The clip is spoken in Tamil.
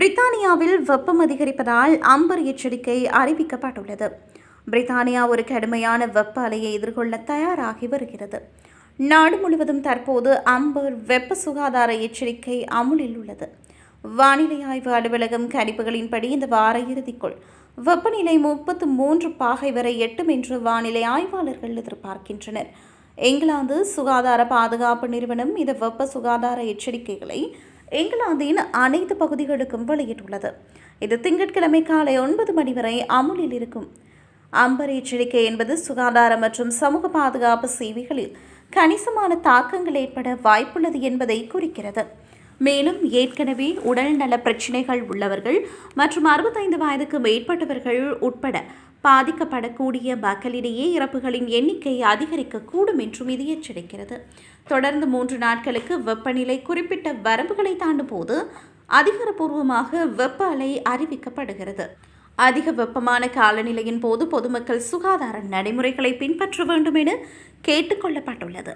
பிரித்தானியாவில் வெப்பம் அதிகரிப்பதால் அம்பர் எச்சரிக்கை அறிவிக்கப்பட்டுள்ளது. பிரித்தானியா ஒரு கடுமையான வெப்ப அலையை எதிர்கொள்ள தயாராகி வருகிறது. நாடு முழுவதும் தற்போது அம்பர் வெப்ப சுகாதார எச்சரிக்கை அமுலில் உள்ளது. வானிலை ஆய்வு அலுவலகம் கணிப்புகளின்படி இந்த வார இறுதிக்குள் வெப்பநிலை முப்பத்து மூன்று பாகை வரை எட்டும் என்று வானிலை ஆய்வாளர்கள் எதிர்பார்க்கின்றனர். இங்கிலாந்து சுகாதார பாதுகாப்பு நிறுவனம் இந்த வெப்ப சுகாதார எச்சரிக்கைகளை இங்கிலாந்தின் அனைத்து பகுதிகளுக்கும் வெளியிட்டுள்ளது. இது திங்கட்கிழமை காலை ஒன்பது மணி வரை அமுலில் இருக்கும். அம்பர் எச்சரிக்கை என்பது சுகாதார மற்றும் சமூக பாதுகாப்பு சேவைகளில் கணிசமான தாக்கங்கள் ஏற்பட வாய்ப்புள்ளது என்பதை குறிக்கிறது. மேலும் ஏற்கனவே உடல்நல பிரச்சினைகள் உள்ளவர்கள் மற்றும் அறுபத்தைந்து வயதுக்கு மேற்பட்டவர்கள் உட்பட பாதிக்கப்படக்கூடிய மக்களிடையே இறப்புகளின் எண்ணிக்கை அதிகரிக்கக்கூடும் என்றும் இது எச்சரிக்கிறது. தொடர்ந்து மூன்று நாட்களுக்கு வெப்பநிலை குறிப்பிட்ட வரம்புகளை தாண்டும் போது அதிகாரப்பூர்வமாக வெப்ப அலை அறிவிக்கப்படுகிறது. அதிக வெப்பமான காலநிலையின் போது பொதுமக்கள் சுகாதார நடைமுறைகளை பின்பற்ற வேண்டும் என கேட்டுக்கொள்ளப்பட்டுள்ளது.